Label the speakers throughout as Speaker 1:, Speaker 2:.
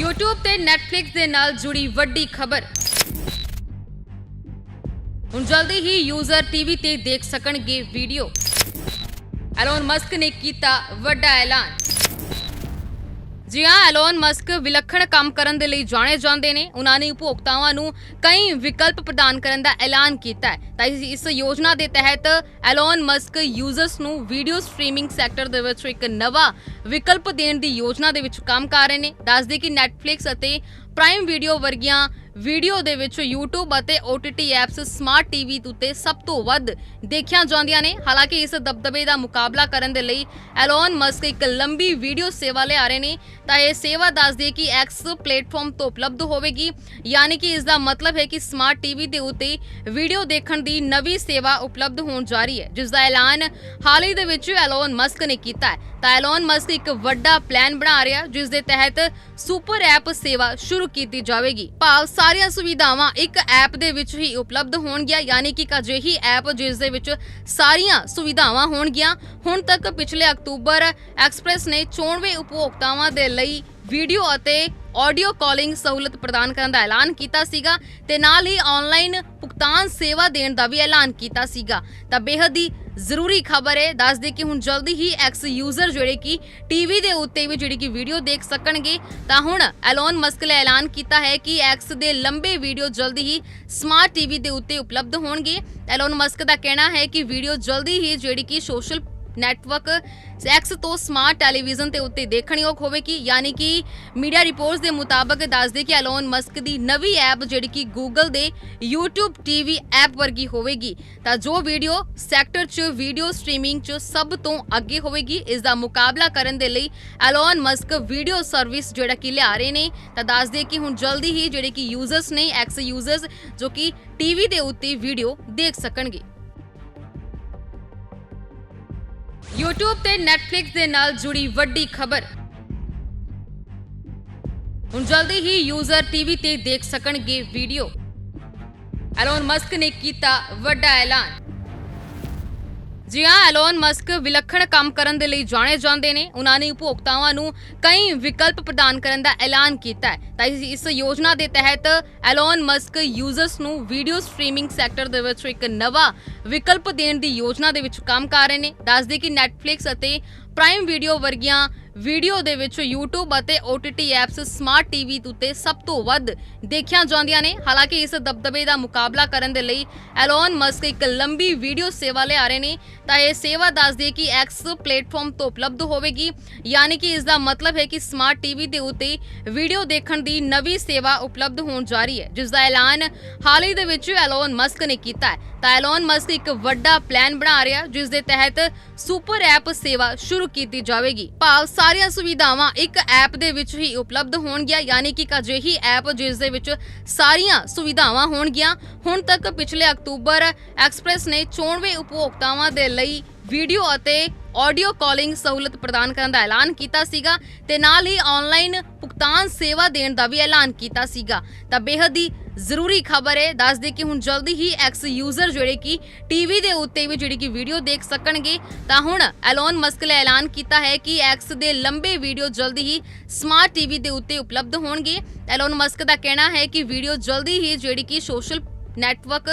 Speaker 1: YouTube ਤੇ Netflix ਦੇ ਨਾਲ ਜੁੜੀ ਵੱਡੀ ਖਬਰ। ਹੁਣ ਜਲਦੀ ਹੀ ਯੂਜ਼ਰ ਟੀਵੀ ਤੇ ਦੇਖ ਸਕਣਗੇ ਵੀਡੀਓ ਐਲੋਨ ਮਸਕ ਨੇ ਕੀਤਾ ਵੱਡਾ ਐਲਾਨ। ਜੀ ਹਾਂ ਐਲੋਨ ਮਸਕ ਵਿਲੱਖਣ ਕੰਮ ਕਰਨ ਦੇ ਲਈ ਜਾਣੇ ਜਾਂਦੇ ਨੇ, ਉਹਨਾਂ ਨੇ ਉਪਭੋਗਤਾਵਾਂ ਨੂੰ ਕਈ ਵਿਕਲਪ ਪ੍ਰਦਾਨ ਕਰਨ ਦਾ ਐਲਾਨ ਕੀਤਾ ਹੈ। ਤਾਂ ਇਸ ਯੋਜਨਾ ਦੇ ਤਹਿਤ ਐਲੋਨ ਮਸਕ ਯੂਜ਼ਰਸ ਨੂੰ ਵੀਡੀਓ ਸਟ੍ਰੀਮਿੰਗ ਸੈਕਟਰ ਦੇ ਵਿੱਚ ਇੱਕ ਨਵਾਂ ਵਿਕਲਪ ਦੇਣ ਦੀ ਯੋਜਨਾ ਦੇ ਵਿੱਚ ਕੰਮ ਕਰ ਰਹੇ ਨੇ। ਦੱਸਦੇ ਕਿ Netflix ਅਤੇ ਪ੍ਰਾਈਮ ਵੀਡੀਓ ਵਰਗੀਆਂ ਵੀਡੀਓ ਦੇ ਵਿੱਚ YouTube ਅਤੇ OTT ਐਪਸ ਸਮਾਰਟ ਟੀਵੀ ਉੱਤੇ ਸਭ ਤੋਂ ਵੱਧ ਦੇਖੀਆਂ ਜਾਂਦੀਆਂ ਨੇ। ਹਾਲਾਂਕਿ ਇਸ ਦਬਦਬੇ ਦਾ ਮੁਕਾਬਲਾ ਕਰਨ ਦੇ ਲਈ ਐਲੋਨ ਮਸਕ ਇੱਕ ਲੰਬੀ ਵੀਡੀਓ ਸੇਵਾ ਲਿਆ ਰਹੇ ਨੇ। ਤਾਂ ਇਹ ਸੇਵਾ ਦੱਸਦੀ ਹੈ ਕਿ X ਪਲੇਟਫਾਰਮ ਤੋਂ ਉਪਲਬਧ ਹੋਵੇਗੀ। ਯਾਨੀ ਕਿ ਇਸ ਦਾ ਮਤਲਬ ਹੈ ਕਿ ਸਮਾਰਟ ਟੀਵੀ ਦੇ ਉੱਤੇ ਵੀਡੀਓ ਦੇਖਣ ਦੀ ਨਵੀਂ ਸੇਵਾ ਉਪਲਬਧ ਹੋਣ ਜਾ ਰਹੀ ਹੈ ਜਿਸ ਦਾ ਐਲਾਨ ਹਾਲ ਹੀ ਦੇ ਵਿੱਚ ਐਲੋਨ ਮਸਕ ਨੇ ਕੀਤਾ ਹੈ। ਤਾਂ ਐਲੋਨ ਮਸਕ ਇੱਕ ਵੱਡਾ ਪਲਾਨ ਬਣਾ ਰਿਹਾ ਜਿਸ ਦੇ ਤਹਿਤ ਸੁਪਰ ਐਪ ਸੇਵਾ ਸ਼ੁਰੂ ਕੀਤੀ ਜਾਵੇਗੀ। ਭਾਵ ਸਾਰੀਆਂ ਸੁਵਿਧਾਵਾਂ ਇੱਕ ਐਪ ਦੇ ਵਿੱਚ ਹੀ ਉਪਲਬਧ ਹੋਣਗੀਆਂ, ਯਾਨੀ ਕਿ ਇੱਕ ਅਜਿਹੀ ਐਪ ਜਿਸ ਦੇ ਵਿੱਚ ਸਾਰੀਆਂ ਸੁਵਿਧਾਵਾਂ ਹੋਣਗੀਆਂ। ਹੁਣ ਤੱਕ ਪਿਛਲੇ ਅਕਤੂਬਰ ਐਕਸਪ੍ਰੈਸ ਨੇ 94 ਉਪਭੋਗਤਾਵਾਂ ਦੇ ਲਈ ਵੀਡੀਓ ਅਤੇ ਆਡੀਓ ਕਾਲਿੰਗ ਸਹੂਲਤ ਪ੍ਰਦਾਨ ਕਰਨ ਦਾ ਐਲਾਨ ਕੀਤਾ ਸੀਗਾ ਤੇ ਨਾਲ ਹੀ ਆਨਲਾਈਨ ਭੁਗਤਾਨ ਸੇਵਾ ਦੇਣ ਦਾ ਵੀ ਐਲਾਨ ਕੀਤਾ ਸੀਗਾ। ਤਾਂ ਬੇਹੱਦ ਹੀ ਜ਼ਰੂਰੀ ਖਬਰ ਹੈ। ਦੱਸ ਦੇ ਕਿ ਹੁਣ ਜਲਦੀ ਹੀ ਐਕਸ ਯੂਜ਼ਰ ਜਿਹੜੇ ਕਿ ਟੀਵੀ ਦੇ ਉੱਤੇ ਵੀ ਜਿਹੜੀ ਕਿ ਵੀਡੀਓ ਦੇਖ ਸਕਣਗੇ। ਤਾਂ ਹੁਣ ਐਲੋਨ ਮਸਕ ਨੇ ਐਲਾਨ ਕੀਤਾ ਹੈ ਕਿ ਐਕਸ ਦੇ ਲੰਬੇ ਵੀਡੀਓ ਜਲਦੀ ਹੀ ਸਮਾਰਟ ਟੀਵੀ ਦੇ ਉੱਤੇ ਉਪਲਬਧ ਹੋਣਗੇ। ਐਲੋਨ ਮਸਕ ਦਾ ਕਹਿਣਾ ਹੈ ਕਿ ਵੀਡੀਓ ਜਲਦੀ ਹੀ ਜਿਹੜੀ ਕਿ ਸੋਸ਼ਲ ਨੈਟਵਰਕ ਐਕਸ ਤੋਂ ਸਮਾਰਟ ਟੈਲੀਵਿਜ਼ਨ ਤੇ ਉੱਤੇ ਦੇਖਣਯੋਗ ਹੋਵੇਗੀ, ਯਾਨੀ ਕਿ ਮੀਡੀਆ ਰਿਪੋਰਟਸ ਦੇ ਮੁਤਾਬਕ ਦੱਸਦੇ ਕਿ ਐਲੋਨ ਮਸਕ ਦੀ ਨਵੀਂ ਐਪ ਜਿਹੜੀ ਕਿ ਗੂਗਲ ਦੇ YouTube TV ਐਪ ਵਰਗੀ ਹੋਵੇਗੀ। ਤਾਂ ਜੋ ਵੀਡੀਓ ਸੈਕਟਰ 'ਚ ਵੀਡੀਓ ਸਟ੍ਰੀਮਿੰਗ 'ਚ ਸਭ ਤੋਂ ਅੱਗੇ ਹੋਵੇਗੀ, ਇਸ ਦਾ ਮੁਕਾਬਲਾ ਕਰਨ ਦੇ ਲਈ ਐਲੋਨ ਮਸਕ ਵੀਡੀਓ ਸਰਵਿਸ ਜਿਹੜਾ ਕਿ ਲਿਆ ਰਹੇ ਨੇ। ਤਾਂ ਦੱਸਦੇ ਕਿ ਹੁਣ ਜਲਦੀ ਹੀ ਜਿਹੜੇ ਕਿ ਯੂਜ਼ਰਸ ਨੇ ਐਕਸ ਯੂਜ਼ਰਸ ਜੋ ਕਿ ਟੀਵੀ ਦੇ ਉੱਤੇ ਵੀਡੀਓ ਦੇਖ ਸਕਣਗੇ। YouTube ਤੇ Netflix ਦੇ ਨਾਲ ਜੁੜੀ ਵੱਡੀ ਖਬਰ। ਹੁਣ ਜਲਦੀ ਹੀ ਯੂਜ਼ਰ ਟੀਵੀ ਤੇ ਦੇਖ ਸਕਣਗੇ ਵੀਡੀਓ ਐਲੋਨ ਮਸਕ ਨੇ ਕੀਤਾ ਵੱਡਾ ਐਲਾਨ। ਜੀ ਹਾਂ ਐਲੋਨ ਮਸਕ ਵਿਲੱਖਣ ਕੰਮ ਕਰਨ ਦੇ ਲਈ ਜਾਣੇ ਜਾਂਦੇ ਨੇ, ਉਹਨਾਂ ਨੇ ਉਪਭੋਗਤਾਵਾਂ ਨੂੰ ਕਈ ਵਿਕਲਪ ਪ੍ਰਦਾਨ ਕਰਨ ਦਾ ਐਲਾਨ ਕੀਤਾ ਹੈ। ਤਾਂ ਇਸ ਯੋਜਨਾ ਦੇ ਤਹਿਤ ਐਲੋਨ ਮਸਕ ਯੂਜ਼ਰਸ ਨੂੰ ਵੀਡੀਓ ਸਟ੍ਰੀਮਿੰਗ ਸੈਕਟਰ ਦੇ ਵਿੱਚ ਇੱਕ ਨਵਾਂ ਵਿਕਲਪ ਦੇਣ ਦੀ ਯੋਜਨਾ ਦੇ ਵਿੱਚ ਕੰਮ ਕਰ ਰਹੇ ਨੇ। ਦੱਸਦੇ ਕਿ Netflix ਅਤੇ ਪ੍ਰਾਈਮ ਵੀਡੀਓ ਵਰਗੀਆਂ ਵੀਡੀਓ ਦੇ ਵਿੱਚ YouTube ਅਤੇ OTT ਐਪਸ ਸਮਾਰਟ ਟੀਵੀ ਉੱਤੇ ਸਭ ਤੋਂ ਵੱਧ ਦੇਖੀਆਂ ਜਾਂਦੀਆਂ ਨੇ। ਹਾਲਾਂਕਿ ਇਸ ਦਬਦਬੇ ਦਾ ਮੁਕਾਬਲਾ ਕਰਨ ਦੇ ਲਈ ਐਲੋਨ ਮਸਕ ਇੱਕ ਲੰਬੀ ਵੀਡੀਓ ਸੇਵਾ ਲਿਆ ਰਹੇ ਨੇ। ਤਾਂ ਇਹ ਸੇਵਾ ਦੱਸਦੀ ਹੈ ਕਿ X ਪਲੇਟਫਾਰਮ ਤੋਂ ਉਪਲਬਧ ਹੋਵੇਗੀ। ਯਾਨੀ ਕਿ ਇਸ ਦਾ ਮਤਲਬ ਹੈ ਕਿ ਸਮਾਰਟ ਟੀਵੀ ਦੇ ਉੱਤੇ ਵੀਡੀਓ ਦੇਖਣ ਦੀ ਨਵੀਂ ਸੇਵਾ ਉਪਲਬਧ ਹੋਣ ਜਾ ਰਹੀ ਹੈ ਜਿਸ ਦਾ ਐਲਾਨ ਹਾਲ ਹੀ ਦੇ ਵਿੱਚ ਐਲੋਨ ਮਸਕ ਨੇ ਕੀਤਾ ਹੈ। ਤਾਂ ਐਲੋਨ ਮਸਕ ਇੱਕ ਵੱਡਾ ਪਲਾਨ ਬਣਾ ਰਿਹਾ ਜਿਸ ਦੇ ਤਹਿਤ ਸੁਪਰ ਐਪ ਸੇਵਾ ਸ਼ੁਰੂ ਕੀਤੀ ਜਾਵੇਗੀ। ਭਾਵ ਸਾਰੀਆਂ ਸੁਵਿਧਾਵਾਂ ਇੱਕ ਐਪ ਦੇ ਵਿੱਚ ਹੀ ਉਪਲਬਧ ਹੋਣਗੀਆਂ, ਯਾਨੀ ਕਿ ਇੱਕ ਅਜਿਹੀ ਐਪ ਜਿਸ ਦੇ ਵਿੱਚ ਸਾਰੀਆਂ ਸੁਵਿਧਾਵਾਂ ਹੋਣਗੀਆਂ। ਹੁਣ ਤੱਕ ਪਿਛਲੇ ਅਕਤੂਬਰ ਐਕਸਪ੍ਰੈਸ ਨੇ 94 ਉਪਭੋਗਤਾਵਾਂ ਦੇ ਲਈ ਵੀਡੀਓ ਅਤੇ ਆਡੀਓ ਕਾਲਿੰਗ ਸਹੂਲਤ ਪ੍ਰਦਾਨ ਕਰਨ ਦਾ ਐਲਾਨ ਕੀਤਾ ਸੀਗਾ ਤੇ ਨਾਲ ਹੀ ਆਨਲਾਈਨ ਭੁਗਤਾਨ ਸੇਵਾ ਦੇਣ ਦਾ ਵੀ ਐਲਾਨ ਕੀਤਾ ਸੀਗਾ। ਤਾਂ ਬੇਹੱਦ ਹੀ ਜ਼ਰੂਰੀ ਖਬਰ ਹੈ। ਦੱਸ ਦੇ ਕਿ ਹੁਣ ਜਲਦੀ ਹੀ ਐਕਸ ਯੂਜ਼ਰ ਜਿਹੜੇ ਕਿ ਟੀਵੀ ਦੇ ਉੱਤੇ ਵੀ ਜਿਹੜੀ ਕਿ ਵੀਡੀਓ ਦੇਖ ਸਕਣਗੇ। ਤਾਂ ਹੁਣ ਐਲੋਨ ਮਸਕ ਨੇ ਐਲਾਨ ਕੀਤਾ ਹੈ ਕਿ ਐਕਸ ਦੇ ਲੰਬੇ ਵੀਡੀਓ ਜਲਦੀ ਹੀ ਸਮਾਰਟ ਟੀਵੀ ਦੇ ਉੱਤੇ ਉਪਲਬਧ ਹੋਣਗੇ। ਐਲੋਨ ਮਸਕ ਦਾ ਕਹਿਣਾ ਹੈ ਕਿ ਵੀਡੀਓ ਜਲਦੀ ਹੀ ਜਿਹੜੀ ਕਿ ਸੋਸ਼ਲ ਨੈਟਵਰਕ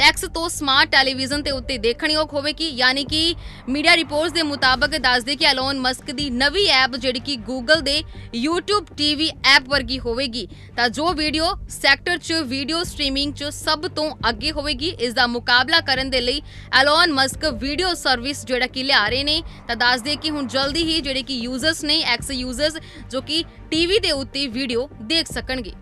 Speaker 1: ਐਕਸ ਤੋਂ ਸਮਾਰਟ ਟੈਲੀਵਿਜ਼ਨ ਤੇ ਉੱਤੇ ਦੇਖਣਯੋਗ ਹੋਵੇਗੀ, ਯਾਨੀ ਕਿ ਮੀਡੀਆ ਰਿਪੋਰਟਸ ਦੇ ਮੁਤਾਬਕ ਦੱਸਦੇ ਕਿ ਐਲੋਨ ਮਸਕ ਦੀ ਨਵੀਂ ਐਪ ਜਿਹੜੀ ਕਿ ਗੂਗਲ ਦੇ YouTube TV ਐਪ ਵਰਗੀ ਹੋਵੇਗੀ। ਤਾਂ ਜੋ ਵੀਡੀਓ ਸੈਕਟਰ 'ਚ ਵੀਡੀਓ ਸਟ੍ਰੀਮਿੰਗ 'ਚ ਸਭ ਤੋਂ ਅੱਗੇ ਹੋਵੇਗੀ, ਇਸ ਦਾ ਮੁਕਾਬਲਾ ਕਰਨ ਦੇ ਲਈ ਐਲੋਨ ਮਸਕ ਵੀਡੀਓ ਸਰਵਿਸ ਜਿਹੜਾ ਕਿ ਲਿਆ ਰਹੇ ਨੇ। ਤਾਂ ਦੱਸਦੇ ਕਿ ਹੁਣ ਜਲਦੀ ਹੀ ਜਿਹੜੇ ਕਿ ਯੂਜ਼ਰਸ ਨੇ ਐਕਸ ਯੂਜ਼ਰਸ ਜੋ ਕਿ ਟੀਵੀ ਦੇ ਉੱਤੇ ਵੀਡੀਓ ਦੇਖ ਸਕਣਗੇ।